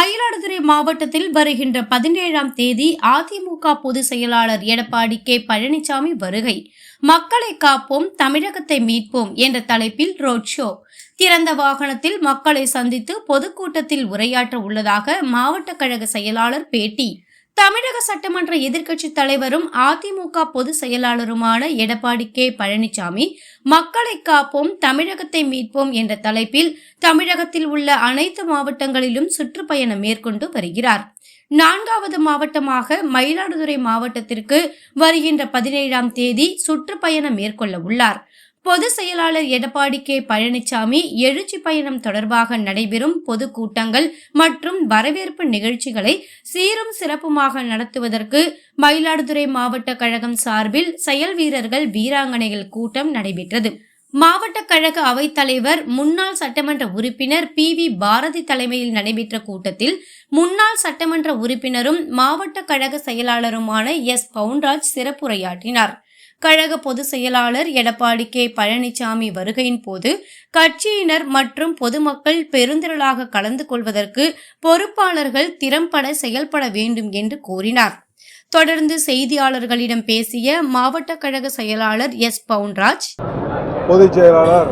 மயிலாடுதுறை மாவட்டத்தில் வருகின்ற பதினேழாம் தேதி அதிமுக பொதுச் செயலாளர் எடப்பாடி கே. பழனிசாமி வருகை. மக்களை காப்போம் தமிழகத்தை மீட்போம் என்ற தலைப்பில் ரோட் ஷோ. திறந்த வாகனத்தில் மக்களை சந்தித்து பொதுக்கூட்டத்தில் உரையாற்ற உள்ளதாக மாவட்ட கழக செயலாளர் பேட்டி. தமிழக சட்டமன்ற எதிர்க்கட்சித் தலைவரும் அதிமுக பொதுச் செயலாளருமான எடப்பாடி கே. பழனிசாமி மக்களை காப்போம் தமிழகத்தை மீட்போம் என்ற தலைப்பில் தமிழகத்தில் உள்ள அனைத்து மாவட்டங்களிலும் சுற்றுப்பயணம் மேற்கொண்டு வருகிறார். நான்காவது மாவட்டமாக மயிலாடுதுறை மாவட்டத்திற்கு வருகின்ற பதினேழாம் தேதி சுற்றுப்பயணம் மேற்கொள்ள உள்ளார். பொது செயலாளர் எடப்பாடி கே. பழனிசாமி எழுச்சி பயணம் தொடர்பாக நடைபெறும் பொதுக்கூட்டங்கள் மற்றும் வரவேற்பு நிகழ்ச்சிகளை சீரும் சிறப்புமாக நடத்துவதற்கு மயிலாடுதுறை மாவட்ட கழகம் சார்பில் செயல் வீரர்கள் வீராங்கனைகள் கூட்டம் நடைபெற்றது. மாவட்ட கழக அவைத்தலைவர் முன்னாள் சட்டமன்ற உறுப்பினர் பி. வி. பாரதி தலைமையில் நடைபெற்ற கூட்டத்தில் முன்னாள் சட்டமன்ற உறுப்பினரும் மாவட்ட கழக செயலாளருமான எஸ். பவுன்ராஜ் சிறப்புரையாற்றினார். கழக பொதுச் செயலாளர் எடப்பாடி கே. பழனிசாமி வருகையின் போது கட்சியினர் மற்றும் பொதுமக்கள் பெருந்திரளாக கலந்து கொள்வதற்கு பொறுப்பாளர்கள் திறம்பட செயல்பட வேண்டும் என்று கூறினார் தொடர்ந்து செய்தியாளர்களிடம் பேசிய மாவட்ட கழக செயலாளர் எஸ். பவுன்ராஜ். பொதுச் செயலாளர்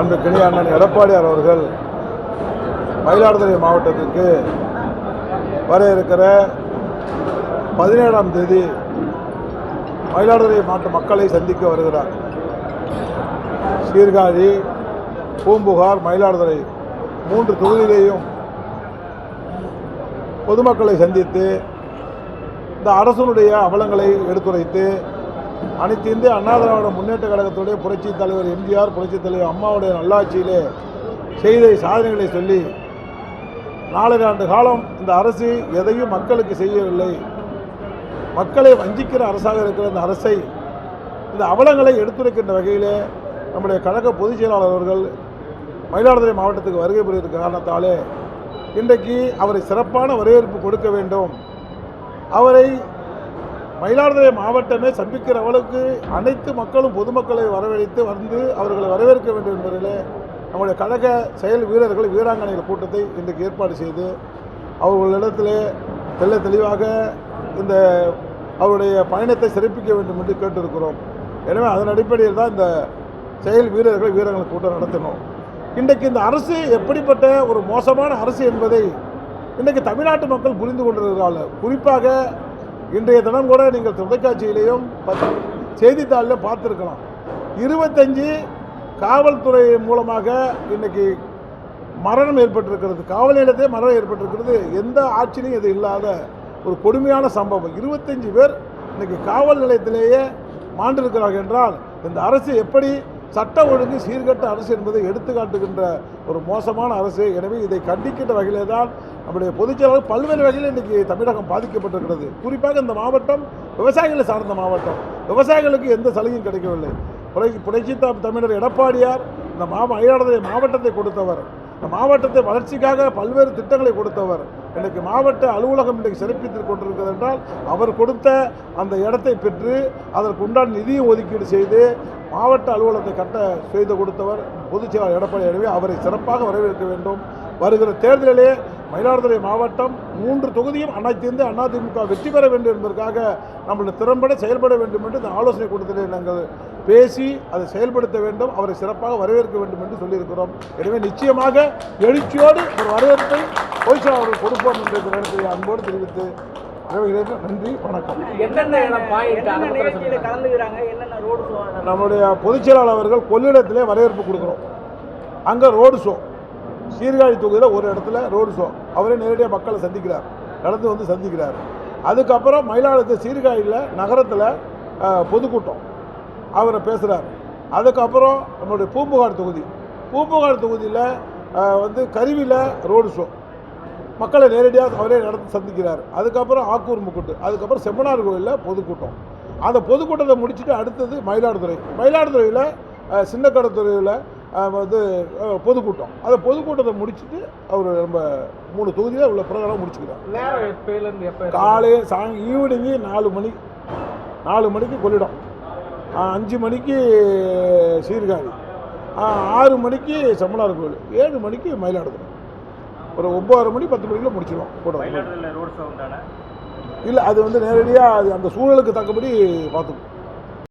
அன்புக்கிணி அண்ணன் எடப்பாடியார் அவர்கள் மயிலாடுதுறை மாவட்டத்திற்கு வர இருக்கிற பதினேழாம் தேதி மயிலாடுதுறை மாவட்ட மக்களை சந்திக்க வருகிறார். சீர்காழி பூம்புகார் மயிலாடுதுறை மூன்று தொகுதியிலேயும் பொதுமக்களை சந்தித்து இந்த அரசனுடைய அவலங்களை எடுத்துரைத்து அனைத்து இந்திய அண்ணா திராவிட முன்னேற்ற கழகத்துடைய புரட்சித் தலைவர் எம்ஜிஆர் புரட்சித் தலைவர் அம்மாவுடைய நல்லாட்சியிலே செய்த சாதனைகளை சொல்லி நாலரை ஆண்டு காலம் இந்த அரசு எதையும் மக்களுக்கு செய்யவில்லை. மக்களை வஞ்சிக்கிற அரசாக இருக்கிற இந்த அரசை இந்த அவலங்களை எடுத்துரைக்கின்ற வகையிலே நம்முடைய கழக பொதுச் செயலாளர் அவர்கள் மயிலாடுதுறை மாவட்டத்துக்கு வருகை புரிகிற காரணத்தாலே இன்றைக்கு அவரை சிறப்பான வரவேற்பு கொடுக்க வேண்டும். அவரை மயிலாடுதுறை மாவட்டமே சந்திக்கிற அளவுக்கு அனைத்து மக்களும் பொதுமக்களை வரவழைத்து வந்து அவர்களை வரவேற்க வேண்டும் என்பதிலே நம்முடைய கழக செயல் வீரர்கள் வீராங்கனைகள் கூட்டத்தை இன்றைக்கு ஏற்பாடு செய்து அவர்களிடத்திலே தெல்ல தெளிவாக இந்த அவருடைய பயணத்தை சிறப்பிக்க வேண்டும் என்று கேட்டிருக்கிறோம். எனவே அதன் அடிப்படையில் தான் இந்த செயல் வீரர்கள் வீரர்கள் கூட்டம் நடத்தினோம் இன்றைக்கு இந்த அரசு எப்படிப்பட்ட ஒரு மோசமான அரசு என்பதை இன்றைக்கு தமிழ்நாட்டு மக்கள் புரிந்து கொண்டிருக்கிறார்கள். குறிப்பாக இன்றைய தினம் கூட நீங்கள் தொலைக்காட்சியிலையும் பத்- பார்த்துருக்கலாம். இருபத்தஞ்சு காவல்துறை மூலமாக இன்றைக்கி மரணம் ஏற்பட்டிருக்கிறது. காவல் நிலையத்திலே மரணம் ஏற்பட்டிருக்கிறது. எந்த ஆட்சியிலையும் இது இல்லாத ஒரு கொடுமையான சம்பவம். இருபத்தஞ்சி பேர் இன்றைக்கி காவல் நிலையத்திலேயே மாண்டிருக்கிறார்கள் என்றால் இந்த அரசு எப்படி சட்ட ஒழுங்கு சீர்கட்ட அரசு என்பதை எடுத்துக்காட்டுகின்ற ஒரு மோசமான அரசு. எனவே இதை கண்டிக்கின்ற வகையிலே தான் நம்முடைய பொதுச்செயலாளர் பல்வேறு வகையில் இன்றைக்கி தமிழகம் பாதிக்கப்பட்டிருக்கிறது. குறிப்பாக இந்த மாவட்டம் விவசாயிகளை சார்ந்த மாவட்டம். விவசாயிகளுக்கு எந்த சலுகையும் கிடைக்கவில்லை. புரட்சி புடைச்சி தமிழர் எடப்பாடியார் இந்த மா மயிலாடுதுறை மாவட்டத்தை கொடுத்தவர். இந்த மாவட்டத்தை வளர்ச்சிக்காக பல்வேறு திட்டங்களை கொடுத்தவர். இன்றைக்கு மாவட்ட அலுவலகம் இன்றைக்கு சிறப்பித்துக் கொண்டிருக்கிறது என்றால் அவர் கொடுத்த அந்த இடத்தை பெற்று அதற்கு உண்டான நிதியை ஒதுக்கீடு செய்து மாவட்ட அலுவலகத்தை கட்ட செய்து கொடுத்தவர் பொதுச் செயலாளர் எடப்பாடி எனவே அவரை சிறப்பாக வரவேற்க வேண்டும். வருகிற தேர்தலிலே மயிலாடுதுறை மாவட்டம் மூன்று தொகுதியும் அனைத்திருந்து அதிமுக வெற்றி பெற வேண்டும் என்பதற்காக நம்மளுடைய திறம்பட செயல்பட வேண்டும் என்று இந்த ஆலோசனை கூட்டத்திலே நாங்கள் பேசி அதை செயல்படுத்த வேண்டும் அவரை சிறப்பாக வரவேற்க வேண்டும் என்று சொல்லியிருக்கிறோம். எனவே நிச்சயமாக எழுச்சியோடு ஒரு வரவேற்பை பொய்சா அவர்கள் கொடுப்போம் என்ற இந்த நேரத்தில் அன்போடு தெரிவித்து. நன்றி வணக்கம். நம்முடைய பொதுச் செயலாளர் அவர்கள் கொள்ளிடத்திலே வரவேற்பு கொடுக்குறோம். அங்கே ரோடு ஷோ சீர்காழி தொகுதியில் ஒரு இடத்துல ரோடு ஷோ அவரே நேரடியாக மக்களை சந்திக்கிறார். நடந்து வந்து சந்திக்கிறார். அதுக்கப்புறம் மயிலாடுதுறை சீர்காழியில் நகரத்தில் பொதுக்கூட்டம். அவரை பேசுகிறார் அதுக்கப்புறம் நம்மளுடைய பூம்புகார் தொகுதி. பூம்புகார் தொகுதியில் வந்து கருவியில் ரோடு ஷோ. மக்களை நேரடியாக அவரே நடந்து சந்திக்கிறார். அதுக்கப்புறம் ஆக்கூர் முக்குட்டு அதுக்கப்புறம் செம்மனார் கோயிலில் பொதுக்கூட்டம். அந்த பொதுக்கூட்டத்தை முடிச்சுட்டு அடுத்தது மயிலாடுதுறை. மயிலாடுதுறையில் சின்னக்கடத்துறையில் வந்து பொதுக்கூட்டம். அந்த பொதுக்கூட்டத்தை முடிச்சுட்டு அவர் நம்ம மூணு தொகுதியில் உள்ள ப்ரோக்ராம் முடிச்சுக்கிறார். நேரம் எப்பயில இருந்து எப்ப காலை சாய் ஈவினிங்கு நாலு மணி. நாலு மணிக்கு கொள்ளிடம். அஞ்சு மணிக்கு சீர்காழி. ஆறு மணிக்கு செம்மனார் கோயில். ஏழு மணிக்கு மயிலாடுதுறை. ஒரு ஒம்பது மணி பத்து மணிக்குள்ள முடிச்சிடுவோம் கூட்டம். இல்லை அது வந்து நேரடியாக அது அந்த சூழலுக்கு தக்கபடி பார்த்துப்போம்.